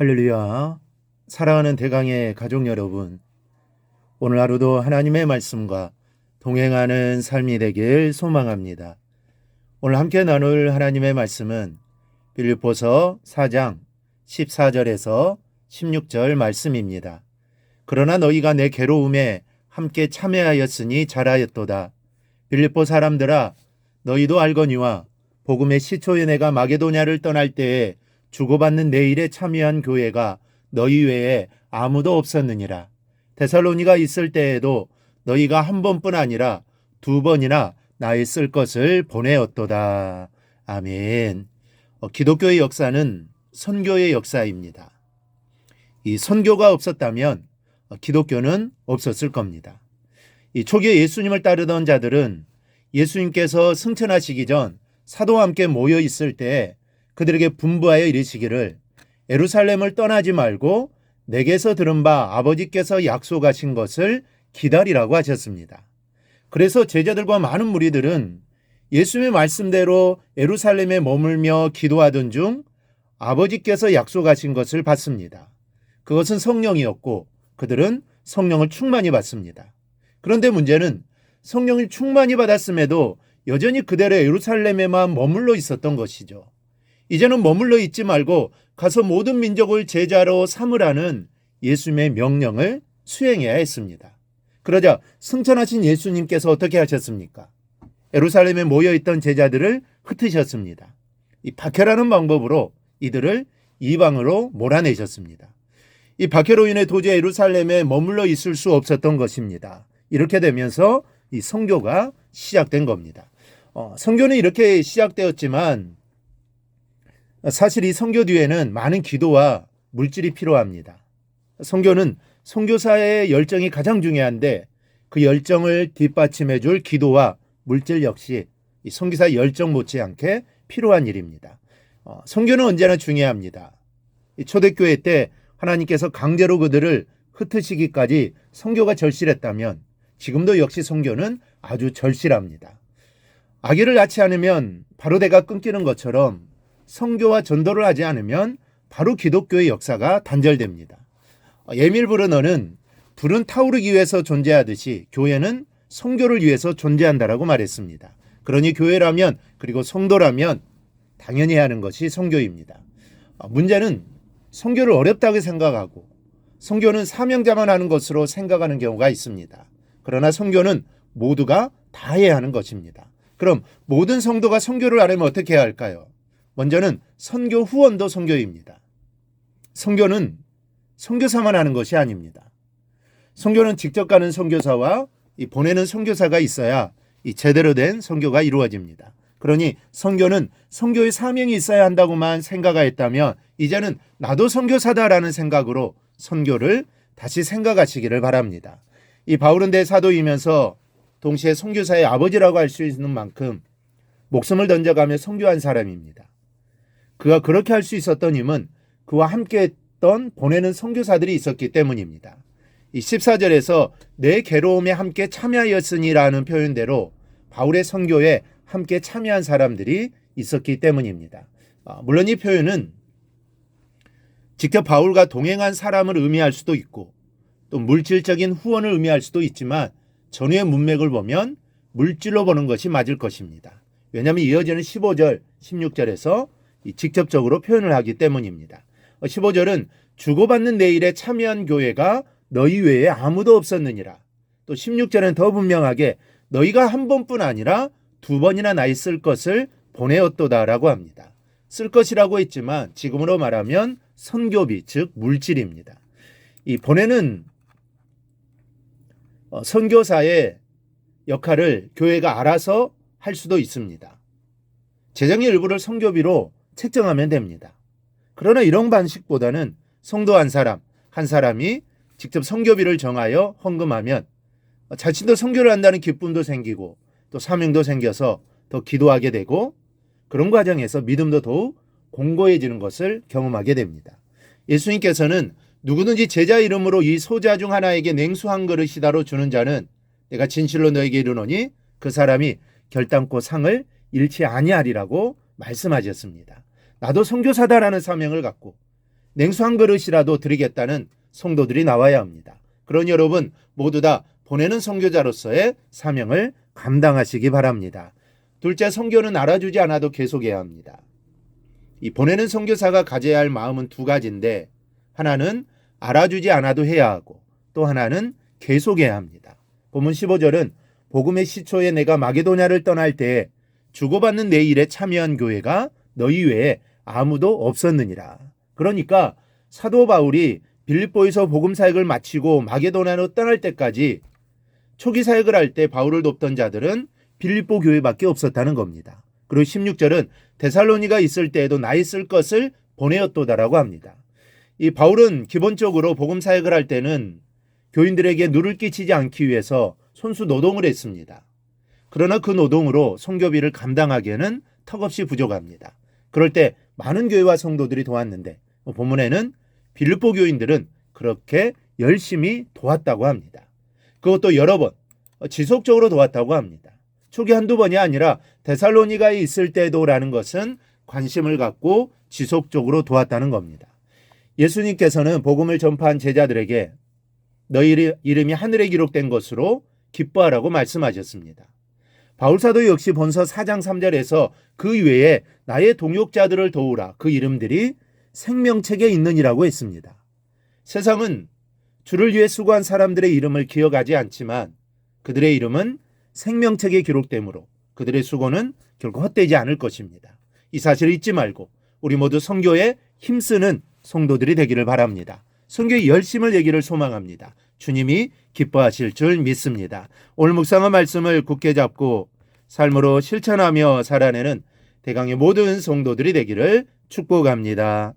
할렐루야. 사랑하는 대강의 가족 여러분. 오늘 하루도 하나님의 말씀과 동행하는 삶이 되길 소망합니다. 오늘 함께 나눌 하나님의 말씀은 빌립보서 4장 14절에서 16절 말씀입니다. 그러나 너희가 내 괴로움에 함께 참여하였으니 잘하였도다. 빌립보 사람들아 너희도 알거니와 복음의 시초에 내가 마게도냐를 떠날 때에 주고받는 내 일에 참여한 교회가 너희 외에 아무도 없었느니라. 데살로니가 있을 때에도 너희가 한 번뿐 아니라 두 번이나 나의 쓸 것을 보내었도다. 아멘. 어, 기독교의 역사는 선교의 역사입니다. 이 선교가 없었다면 어, 기독교는 없었을 겁니다. 이 초기에 예수님을 따르던 자들은 예수님께서 승천하시기 전 사도와 함께 모여 있을 때 그들에게 분부하여 이르시기를 에루살렘을 떠나지 말고 내게서 들은 바 아버지께서 약속하신 것을 기다리라고 하셨습니다. 그래서 제자들과 많은 무리들은 예수님의 말씀대로 에루살렘에 머물며 기도하던 중 아버지께서 약속하신 것을 받습니다. 그것은 성령이었고 그들은 성령을 충만히 받습니다. 그런데 문제는 성령을 충만히 받았음에도 여전히 그대로 예루살렘에만 머물러 있었던 것이죠. 이제는 머물러 있지 말고 가서 모든 민족을 제자로 삼으라는 예수님의 명령을 수행해야 했습니다. 그러자 승천하신 예수님께서 어떻게 하셨습니까? 예루살렘에 모여있던 제자들을 흩으셨습니다. 이 박해라는 방법으로 이들을 이방으로 몰아내셨습니다. 이 박해로 인해 도저히 예루살렘에 머물러 있을 수 없었던 것입니다. 이렇게 되면서 이 성교가 시작된 겁니다. 어, 성교는 이렇게 시작되었지만 사실 이 성교 뒤에는 많은 기도와 물질이 필요합니다. 성교는 성교사의 열정이 가장 중요한데 그 열정을 뒷받침해 줄 기도와 물질 역시 이 성교사의 열정 못지않게 필요한 일입니다. 어, 성교는 언제나 중요합니다. 이 초대교회 때 하나님께서 강제로 그들을 흩으시기까지 성교가 절실했다면 지금도 역시 성교는 아주 절실합니다. 아기를 낳지 않으면 바로 대가 끊기는 것처럼 성교와 전도를 하지 않으면 바로 기독교의 역사가 단절됩니다. 예밀 브르너는 불은 타오르기 위해서 존재하듯이 교회는 성교를 위해서 존재한다라고 말했습니다. 그러니 교회라면 그리고 성도라면 당연히 하는 것이 성교입니다. 문제는 성교를 어렵다고 생각하고 성교는 사명자만 하는 것으로 생각하는 경우가 있습니다. 그러나 성교는 모두가 다 해야 하는 것입니다. 그럼 모든 성도가 성교를 하려면 어떻게 해야 할까요? 먼저는 선교 후원도 선교입니다. 선교는 선교사만 하는 것이 아닙니다. 선교는 직접 가는 선교사와 이 보내는 선교사가 있어야 이 제대로 된 선교가 이루어집니다. 그러니 선교는 선교의 사명이 있어야 한다고만 생각하였다면 이제는 나도 선교사다라는 생각으로 선교를 다시 생각하시기를 바랍니다. 이 바울은 대사도이면서 동시에 선교사의 아버지라고 할 수 있는 만큼 목숨을 던져가며 선교한 사람입니다. 그가 그렇게 할 수 있었던 힘은 그와 함께 했던 보내는 선교사들이 있었기 때문입니다. 이 14절에서 내 괴로움에 함께 참여하였으니라는 표현대로 바울의 선교에 함께 참여한 사람들이 있었기 때문입니다. 아, 물론 이 표현은 직접 바울과 동행한 사람을 의미할 수도 있고 또 물질적인 후원을 의미할 수도 있지만 전후의 문맥을 보면 물질로 보는 것이 맞을 것입니다. 왜냐하면 이어지는 15절, 16절에서 직접적으로 표현을 하기 때문입니다. 15절은 주고받는 내일에 참여한 교회가 너희 외에 아무도 없었느니라. 또 16절은 더 분명하게 너희가 한 번뿐 아니라 두 번이나 나이 쓸 것을 보내었도다라고 합니다. 쓸 것이라고 했지만 지금으로 말하면 선교비 즉 물질입니다. 이 보내는 어, 선교사의 역할을 교회가 알아서 할 수도 있습니다. 재정의 일부를 선교비로 책정하면 됩니다. 그러나 이런 방식보다는 성도 한 사람, 한 사람이 직접 성교비를 정하여 헌금하면 자신도 성교를 한다는 기쁨도 생기고 또 사명도 생겨서 더 기도하게 되고 그런 과정에서 믿음도 더욱 공고해지는 것을 경험하게 됩니다. 예수님께서는 누구든지 제자 이름으로 이 소자 중 하나에게 냉수 한 그릇이다로 주는 자는 내가 진실로 너에게 이르노니 그 사람이 결단코 상을 잃지 아니하리라고 말씀하셨습니다. 나도 선교사다라는 사명을 갖고 냉수 한 그릇이라도 드리겠다는 성도들이 나와야 합니다. 그러니 여러분 모두 다 보내는 선교자로서의 사명을 감당하시기 바랍니다. 둘째, 선교는 알아주지 않아도 계속해야 합니다. 이 보내는 선교사가 가져야 할 마음은 두 가지인데 하나는 알아주지 않아도 해야 하고 또 하나는 계속해야 합니다. 본문 15절은 복음의 시초에 내가 마게도냐를 떠날 때 주고받는 내 일에 참여한 교회가 너희 외에 아무도 없었느니라. 그러니까 사도 바울이 빌립보에서 복음 사역을 마치고 마게도냐로 떠날 때까지 초기 사역을 할 때 바울을 돕던 자들은 빌립보 교회밖에 없었다는 겁니다. 그리고 16절은 데살로니가 있을 때에도 나 있을 것을 보내었도다라고 합니다. 이 바울은 기본적으로 복음 사역을 할 때는 교인들에게 누를 끼치지 않기 위해서 손수 노동을 했습니다. 그러나 그 노동으로 성교비를 감당하기에는 턱없이 부족합니다. 그럴 때 많은 교회와 성도들이 도왔는데 본문에는 빌립보 교인들은 그렇게 열심히 도왔다고 합니다. 그것도 여러 번 지속적으로 도왔다고 합니다. 초기 한두 번이 아니라 데살로니가에 있을 때도라는 것은 관심을 갖고 지속적으로 도왔다는 겁니다. 예수님께서는 복음을 전파한 제자들에게 너희 이름이 하늘에 기록된 것으로 기뻐하라고 말씀하셨습니다. 바울사도 역시 본서 4장 3절에서 그 외에 나의 동역자들을 도우라 그 이름들이 생명책에 있느니라고 했습니다. 세상은 주를 위해 수고한 사람들의 이름을 기억하지 않지만 그들의 이름은 생명책에 기록되므로 그들의 수고는 결코 헛되지 않을 것입니다. 이 사실을 잊지 말고 우리 모두 성교에 힘쓰는 성도들이 되기를 바랍니다. 성교의 열심을 내기를 소망합니다. 주님이 기뻐하실 줄 믿습니다. 오늘 묵상한 말씀을 굳게 잡고 삶으로 실천하며 살아내는 대강의 모든 성도들이 되기를 축복합니다.